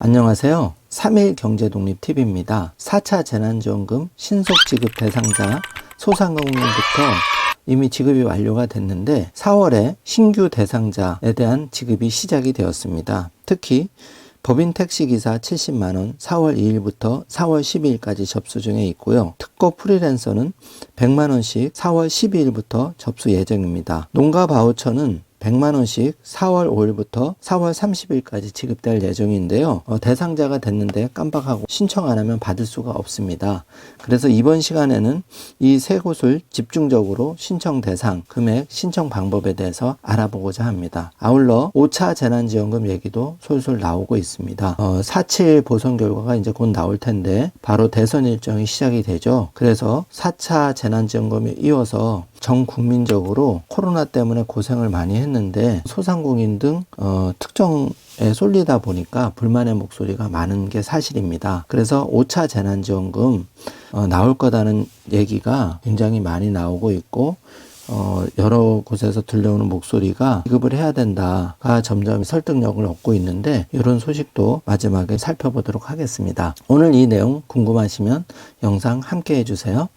안녕하세요. 3일 경제독립TV입니다. 4차 재난지원금 신속 지급 대상자 소상공인부터 이미 지급이 완료가 됐는데 4월에 신규 대상자에 대한 지급이 시작이 되었습니다. 특히 법인 택시기사 70만원 4월 2일부터 4월 12일까지 접수 중에 있고요. 특고 프리랜서는 100만원씩 4월 12일부터 접수 예정입니다. 농가 바우처는 100만 원씩 4월 5일부터 4월 30일까지 지급될 예정인데요. 어, 대상자가 됐는데 깜빡하고 신청 안 하면 받을 수가 없습니다. 그래서 이번 시간에는 이 세 곳을 집중적으로 신청 대상, 금액, 신청 방법에 대해서 알아보고자 합니다. 아울러 5차 재난지원금 얘기도 솔솔 나오고 있습니다. 어, 4.7 보선 결과가 이제 곧 나올 텐데 바로 대선 일정이 시작이 되죠. 그래서 4차 재난지원금에 이어서 전 국민적으로 코로나 때문에 고생을 많이 했 는데 소상공인 등 어, 특정 에 쏠리다 보니까 불만의 목소리가 많은 게 사실입니다. 그래서 5차 재난지원금 어, 나올 거다는 얘기가 굉장히 많이 나오고 있고 어, 여러 곳에서 들려오는 목소리가 지급을 해야 된다가 점점 설득력을 얻고 있는데 이런 소식도 마지막에 살펴보도록 하겠습니다. 오늘 이 내용 궁금하시면 영상 함께 해주세요.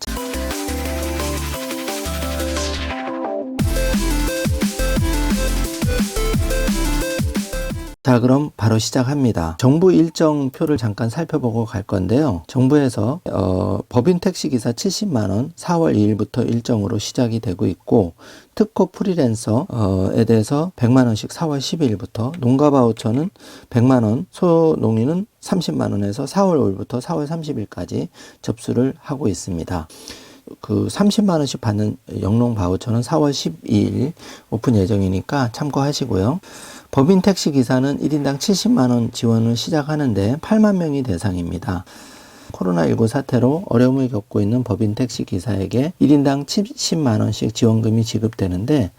자, 그럼 바로 시작합니다. 정부 일정표를 잠깐 살펴보고 갈 건데요. 정부에서 어, 법인 택시 기사 70만 원 4월 2일부터 일정으로 시작이 되고 있고 특허 프리랜서에 대해서 100만 원씩 4월 12일부터 농가 바우처는 100만 원, 소농인은 30만 원에서 4월 5일부터 4월 30일까지 접수를 하고 있습니다. 그 30만 원씩 받는 영농 바우처는 4월 12일 오픈 예정이니까 참고하시고요. 법인 택시 기사는 1인당 70만 원 지원을 시작하는데 8만 명이 대상입니다. 코로나19 사태로 어려움을 겪고 있는 법인 택시 기사에게 1인당 70만 원씩 지원금이 지급되는데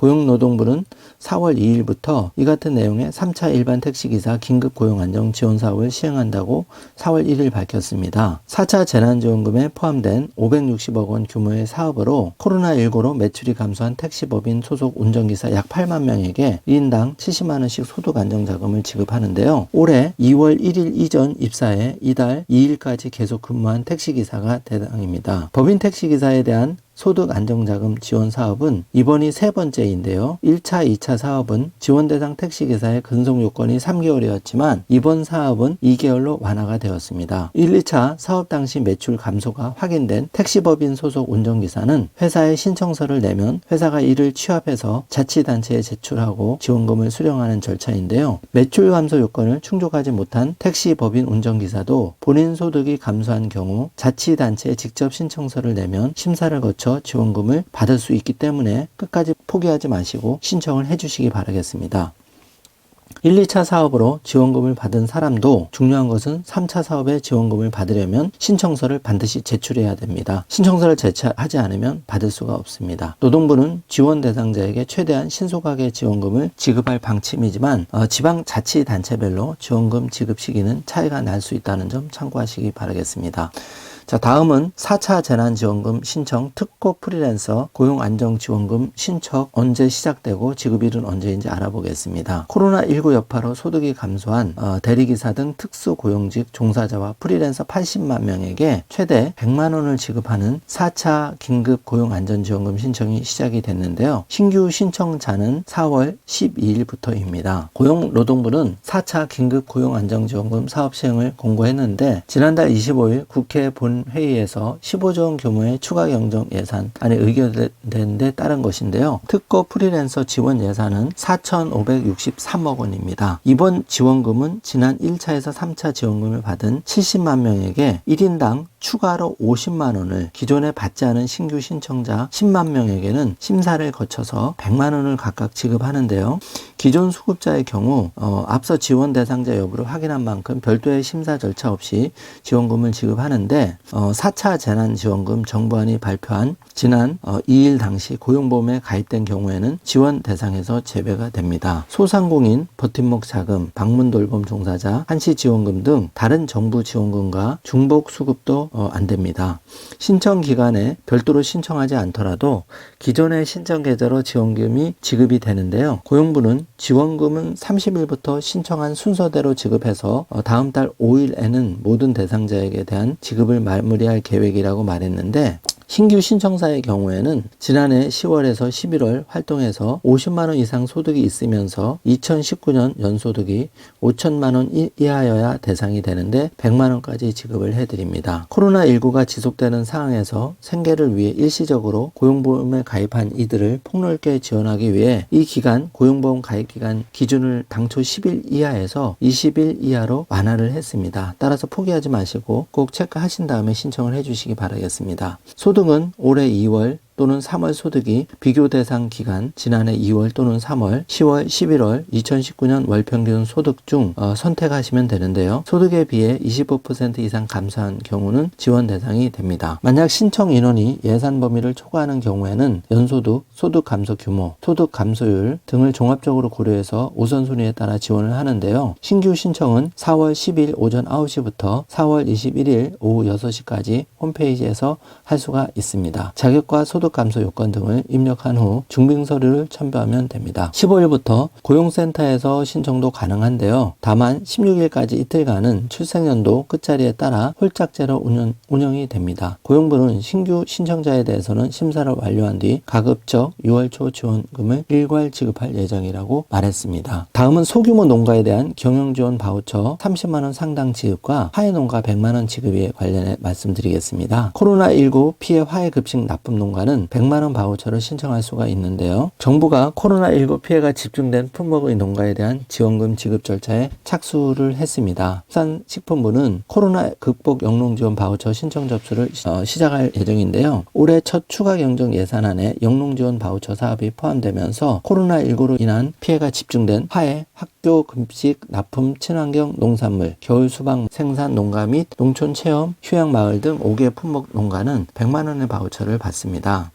고용노동부는 4월 2일부터 이 같은 내용의 3차 일반 택시기사 긴급 고용 안정 지원 사업을 시행한다고 4월 1일 밝혔습니다. 4차 재난지원금에 포함된 560억 원 규모의 사업으로 코로나19로 매출이 감소한 택시법인 소속 운전기사 약 8만 명에게 1인당 70만 원씩 소득 안정 자금을 지급하는데요. 올해 2월 1일 이전 입사해 이달 2일까지 계속 근무한 택시기사가 대상입니다. 법인 택시기사에 대한 소득 안정자금 지원 사업은 이번이 세 번째인데요. 1차, 2차 사업은 지원 대상 택시기사의 근속 요건이 3개월이었지만 이번 사업은 2개월로 완화가 되었습니다. 1, 2차 사업 당시 매출 감소가 확인된 택시법인 소속 운전기사는 회사에 신청서를 내면 회사가 이를 취합해서 자치단체에 제출하고 지원금을 수령하는 절차인데요. 매출 감소 요건을 충족하지 못한 택시법인 운전기사도 본인 소득이 감소한 경우 자치단체에 직접 신청서를 내면 심사를 거쳐 지원금을 받을 수 있기 때문에 끝까지 포기하지 마시고 신청을 해주시기 바라겠습니다. 1, 2차 사업으로 지원금을 받은 사람도 중요한 것은 3차 사업에 지원금을 받으려면 신청서를 반드시 제출해야 됩니다. 신청서를 제출하지 않으면 받을 수가 없습니다. 노동부는 지원 대상자에게 최대한 신속하게 지원금을 지급할 방침이지만 어, 지방 자치단체별로 지원금 지급 시기는 차이가 날 수 있다는 점 참고하시기 바라겠습니다. 자, 다음은 4차 재난지원금 신청 특고 프리랜서 고용안정지원금 신청 언제 시작되고 지급일은 언제인지 알아보겠습니다. 코로나19 여파로 소득이 감소한 어, 대리기사 등 특수고용직 종사자와 프리랜서 80만 명에게 최대 100만 원을 지급하는 4차 긴급 고용안전지원금 신청이 시작이 됐는데요. 신규 신청자는 4월 12일부터입니다. 고용노동부는 4차 긴급 고용안정지원금 사업 시행을 공고했는데 지난달 25일 국회 본 회의에서 15조 원 규모의 추가 경정 예산안이 의결된 데 따른 것인데요. 특고 프리랜서 지원 예산은 4,563억 원입니다. 이번 지원금은 지난 1차에서 3차 지원금을 받은 70만 명에게 1인당 추가로 50만 원을 기존에 받지 않은 신규 신청자 10만 명에게는 심사를 거쳐서 100만 원을 각각 지급하는데요. 기존 수급자의 경우 어, 앞서 지원 대상자 여부를 확인한 만큼 별도의 심사 절차 없이 지원금을 지급하는데 어, 4차 재난지원금 정부안이 발표한 지난 어, 2일 당시 고용보험에 가입된 경우에는 지원 대상에서 제외가 됩니다. 소상공인, 버팀목 자금, 방문 돌봄 종사자, 한시 지원금 등 다른 정부 지원금과 중복 수급도 어, 안 됩니다. 신청 기간에 별도로 신청하지 않더라도 기존의 신청 계좌로 지원금이 지급이 되는데요. 고용부는 지원금은 30일부터 신청한 순서대로 지급해서 어, 다음 달 5일에는 모든 대상자에게 대한 지급을 마무리할 계획이라고 말했는데 신규 신청사의 경우에는 지난해 10월에서 11월 활동해서 50만 원 이상 소득이 있으면서 2019년 연소득이 5천만 원 이- 이하여야 대상이 되는데 100만 원까지 지급을 해드립니다. 코로나19가 지속되는 상황에서 생계를 위해 일시적으로 고용보험에 가입한 이들을 폭넓게 지원하기 위해 이 기간 고용보험 가입 기간 기준을 당초 10일 이하에서 20일 이하로 완화를 했습니다. 따라서 포기하지 마시고 꼭 체크하신 다음에 신청을 해주시기 바라겠습니다. 소득 은 올해 2월 또는 3월 소득이 비교 대상 기간 지난해 2월 또는 3월, 10월, 11월 2019년 월 평균 소득 중 어, 선택하시면 되는데요. 소득에 비해 25% 이상 감소한 경우는 지원 대상이 됩니다. 만약 신청 인원이 예산 범위를 초과하는 경우에는 연소득, 소득 감소 규모, 소득 감소율 등을 종합적으로 고려해서 우선순위에 따라 지원을 하는데요. 신규 신청은 4월 10일 오전 9시부터 4월 21일 오후 6시까지 홈페이지에서 할 수가 있습니다. 자격과 소득 감소 요건 등을 입력한 후 증빙 서류를 첨부하면 됩니다. 15일부터 고용센터에서 신청도 가능한데요. 다만 16일까지 이틀간은 출생연도 끝자리에 따라 홀짝제로 운영, 운영이 됩니다. 고용부는 신규 신청자에 대해서는 심사를 완료한 뒤 가급적 6월 초 지원금을 일괄 지급할 예정이라고 말했습니다. 다음은 소규모 농가에 대한 경영지원 바우처 30만 원 상당 지급과 화해 농가 100만 원 지급에 관련해 말씀드리겠습니다. 코로나19 피해 화해 급식 납품 농가는 100만 원 바우처를 신청할 수가 있는데요. 정부가 코로나19 피해가 집중된 품목의 농가에 대한 지원금 지급 절차에 착수를 했습니다. 수산식품부는 코로나 극복 영농 지원 바우처 신청 접수를 어, 시작할 예정인데요. 올해 첫 추가 경정 예산안에 영농 지원 바우처 사업이 포함되면서 코로나19로 인한 피해가 집중된 화해, 학교 급식, 납품, 친환경 농산물, 겨울 수박 생산 농가 및 농촌 체험, 휴양 마을 등 5개 품목 농가는 100만 원의 바우처를 받습니다.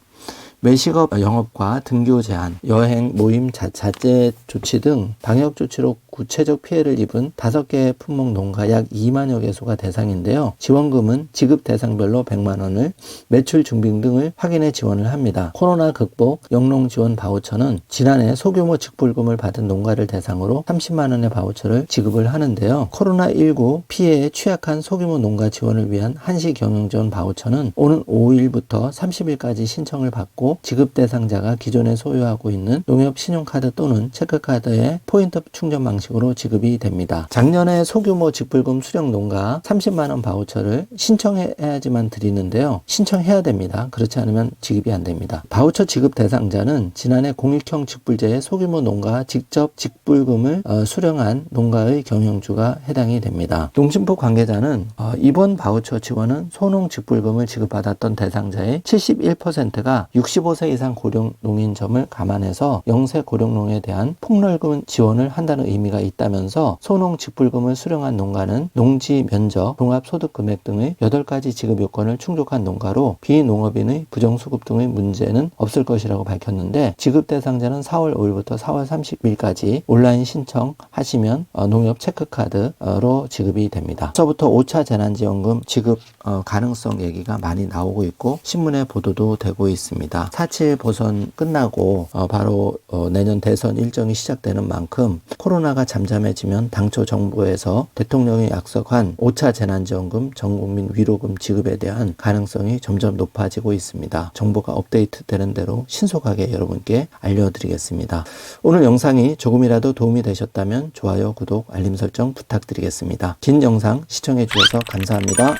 외식업 영업과 등교 제한, 여행, 모임, 자, 자제 조치 등 방역 조치로 구체적 피해를 입은 다섯 개의 품목 농가 약 2만여 개소가 대상인데요. 지원금은 지급 대상별로 100만 원을 매출 증빙 등을 확인해 지원을 합니다. 코로나 극복 영농 지원 바우처는 지난해 소규모 직불금을 받은 농가를 대상으로 30만 원의 바우처를 지급을 하는데요. 코로나19 피해에 취약한 소규모 농가 지원을 위한 한시 경영 지원 바우처는 오는 5일부터 30일까지 신청을 받고 지급 대상자가 기존에 소유하고 있는 농협 신용카드 또는 체크카드의 포인트 충전 방식으로 지급이 됩니다. 작년에 소규모 직불금 수령 농가 30만 원 바우처를 신청해야지만 드리는데요. 신청해야 됩니다. 그렇지 않으면 지급이 안 됩니다. 바우처 지급 대상자는 지난해 공익형 직불제의 소규모 농가 직접 직불금을 어, 수령한 농가의 경영주가 해당이 됩니다. 농심부 관계자는 어, 이번 바우처 지원은 소농 직불금을 지급받았던 대상자의 71%가 65세 이상 고령 농인 점을 감안해서 영세 고령농에 대한 폭넓은 지원을 한다는 의미가 있다면서 소농 직불금을 수령한 농가는 농지 면적, 종합소득 금액 등의 8가지 지급 요건을 충족한 농가로 비농업인의 부정수급 등의 문제는 없을 것이라고 밝혔는데 지급 대상자는 4월 5일부터 4월 30일까지 온라인 신청하시면 어, 농협 체크카드로 지급이 됩니다. 서부터 5차 재난지원금 지급 어, 가능성 얘기가 많이 나오고 있고 신문에 보도도 되고 있습니 다. 4.7 보선 끝나고 어, 바로 어, 내년 대선 일정이 시작되는 만큼 코로나가 잠잠해지면 당초 정부에서 대통령이 약속한 5차 재난지원금 전국민 위로금 지급에 대한 가능성이 점점 높아지고 있습니다. 정보가 업데이트 되는 대로 신속하게 여러분께 알려드리겠습니다. 오늘 영상이 조금이라도 도움이 되셨다면 좋아요, 구독, 알림 설정 부탁드리겠습니다. 긴 영상 시청해 주셔서 감사합니다.